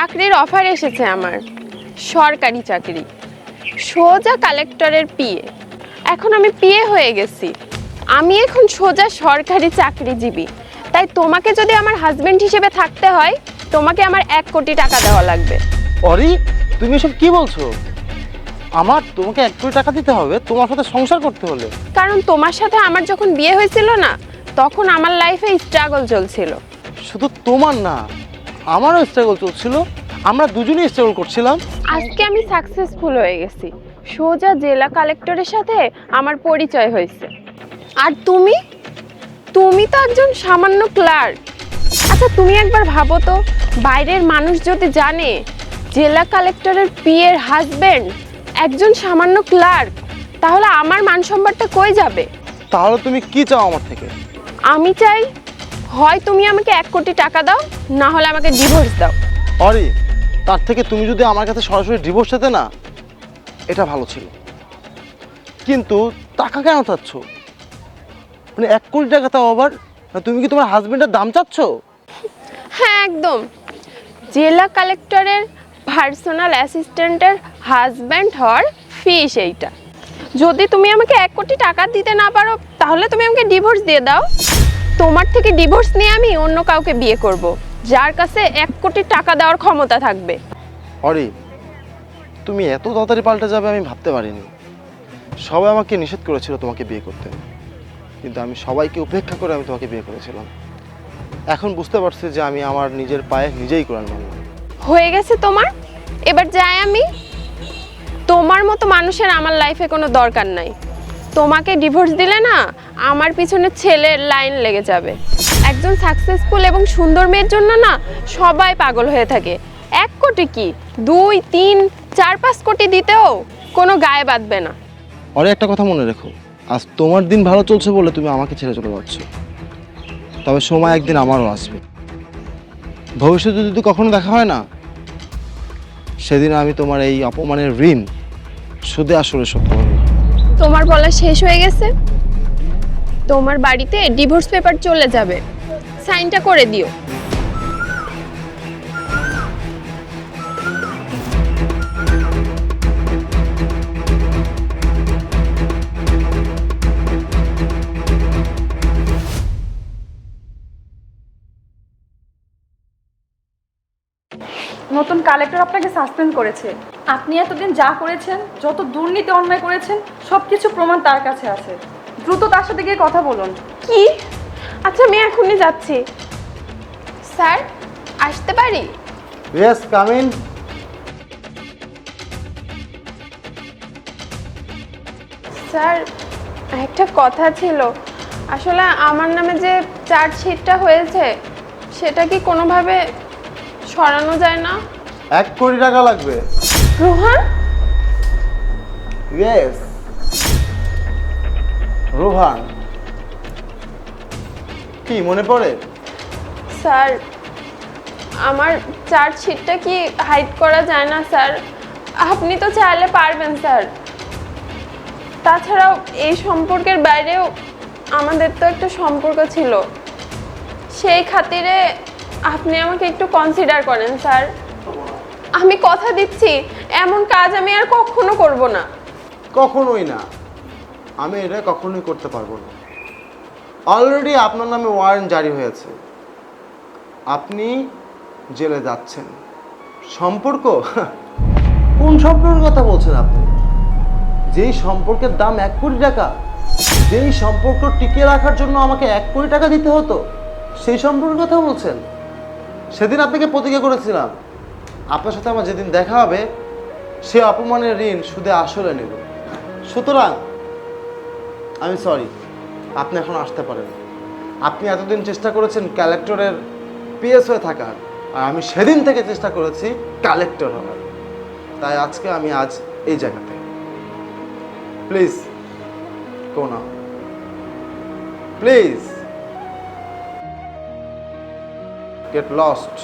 চাকরির অফার এসেছে আমার। সরকারি চাকরি। সোজা কালেক্টরের পিএ এখন আমি পিএ হয়ে গেছি। আমি এখন সোজা সরকারি চাকরিজীবী। তাই তোমাকে যদি আমার হাজবেন্ড হিসেবে থাকতে হয় তোমাকে আমার এক কোটি টাকা দেওয়া লাগবে। অরি তুমি এসব কি বলছো? আমার তোমাকে এক কোটি টাকা দিতে হবে তোমার সাথে সংসার করতে হলে। কারণ তোমার সাথে আমার যখন বিয়ে হয়েছিল না তখন আমার লাইফে স্ট্রাগল চলছিল। শুধু তোমার না আমারও স্ট্রাগল চলছিল আমরা দুজনেই স্ট্রাগল করছিলাম। আজকে আমি সাকসেসফুল হয়ে গেছি। সোজা জেলা কালেক্টরের সাথে আমার পরিচয় হয়েছে। আর তুমি? তুমি তো একজন সামান্য ক্লার্ক আচ্ছা তুমি একবার ভাবো তো বাইরের মানুষ যদি জানে জেলা কালেক্টরের পিয়ের হাজবেন্ড একজন সামান্য ক্লার্ক তাহলে আমার মান সম্মানটা কই যাবে? তাহলে তুমি কি চাও আমার থেকে? আমি চাই হয় তুমি আমাকে এক কোটি টাকা দাও না হলে আমাকে ডিভোর্স দাও। অরি তার থেকে তুমি যদি আমার কাছে সরাসরি ডিভোর্স দিতে না এটা ভালো ছিল। কিন্তু টাকা কেন চাচ্ছ? মানে এক কোটি টাকা তাও আবার তুমি কি তোমার হাজবেন্ডের দাম চাচ্ছ? হ্যাঁ একদম। জেলা কালেক্টরের পার্সোনাল অ্যাসিস্ট্যান্টের হাজব্যান্ড হওয়ার ফি সেইটা যদি তুমি আমাকে এক কোটি টাকা দিতে না পারো তাহলে তুমি আমাকে ডিভোর্স দিয়ে দাও। তোমার থেকে ডিভোর্স নিয়ে আমি অন্য কাউকে বিয়ে করব যার কাছে এক কোটি টাকা দেওয়ার ক্ষমতা থাকবে। অরি তুমি এত তাড়াতাড়ি পাল্টে যাবে আমি ভাবতে পারিনি। সবাই আমাকে নিষেধ করেছিল তোমাকে বিয়ে করতে। কিন্তু আমি সবাইকে উপেক্ষা করে আমি তোমাকে বিয়ে করেছিলাম। এখন বুঝতে পারছি যে আমি আমার নিজের পায়ে নিজেই কোরআন মানলাম হয়ে গেছে তোমার? এবার যাই আমি। তোমার মতো মানুষের আমার লাইফে কোনো দরকার নাই। তোমাকে ডিভোর্স দিলে না আমার পিছনে ছেলের লাইন লেগে যাবে। একজন সাকসেসফুল এবং সুন্দর মেয়ের জন্য না সবাই পাগল হয়ে থাকে। এক কোটি কি? দুই তিন চার পাঁচ কোটি দিতেও কোনো গায়ে বাঁধবে না। অরে একটা কথা মনে রেখো। আজ তোমার দিন ভালো চলছে বলে তুমি আমাকে ছেড়ে চলে যাচ্ছ। তবে সময় একদিন আমারও আসবে। ভবিষ্যতে যদি কখনো দেখা হয় না সেদিন আমি তোমার এই অপমানের ঋণ সুদে আসলে শোধ করব তোমার বলা শেষ হয়ে গেছে? তোমার বাড়িতে ডিভোর্স পেপার চলে যাবে। সাইনটা করে দিও। নতুন কালেক্টর আপনাকে সাসপেন্ড করেছে। আপনি এতদিন যা করেছেন, যত দুর্নীতি অন্যায় করেছেন সব কিছু প্রমাণ তার কাছে আছে। দ্রুত তার সাথে গিয়ে কথা বলুন। কি? আচ্ছা আমি এখনই যাচ্ছি। স্যার আসতে পারি? ইয়েস কামিন স্যার একটা কথা ছিল। আসলে আমার নামে যে চার্জশিটটা হয়েছে সেটা কি কোনোভাবে সরানো যায় না? এক কোটি টাকা লাগবে। রোহান? ইয়েস রোহান কি মনে পড়ে? স্যার আমার চার্জশিটটা কি হাইড করা যায় না স্যার? আপনি তো চাইলে পারবেন স্যার। তাছাড়াও এই সম্পর্কের বাইরেও আমাদের তো একটা সম্পর্ক ছিল। সেই খাতিরে আপনি আমাকে একটু কনসিডার করেন স্যার। আমি কথা দিচ্ছি এমন কাজ আমি আর কখনো করব না। কখনোই না। আমি এটা কখনোই করতে পারব না। অলরেডি আপনার নামে ওয়ারেন্ট জারি হয়েছে। আপনি জেলে যাচ্ছেন। সম্পর্ক? কোন সম্পর্কের কথা বলছেন আপনি? যেই সম্পর্কের দাম এক কোটি টাকা, যেই সম্পর্ক টিকিয়ে রাখার জন্য আমাকে এক কোটি টাকা দিতে হতো, সেই সম্পর্কের কথা বলছেন। সেদিন আপনাকে প্রতিজ্ঞা করেছিলাম। আপনার সাথে আমার যেদিন দেখা হবে, সে অপমানের ঋণ সুদে আসলে নেব। সুতরাং আমি সরি আপনি এখন আসতে পারেন। আপনি এতদিন চেষ্টা করেছেন কালেক্টরের পিএস হয়ে থাকার, আর আমি সেদিন থেকে চেষ্টা করেছি কালেক্টর হওয়ার। তাই আজকে আমি আজ এই জায়গাতে। প্লিজ কোনা প্লিজ গেট লস্ট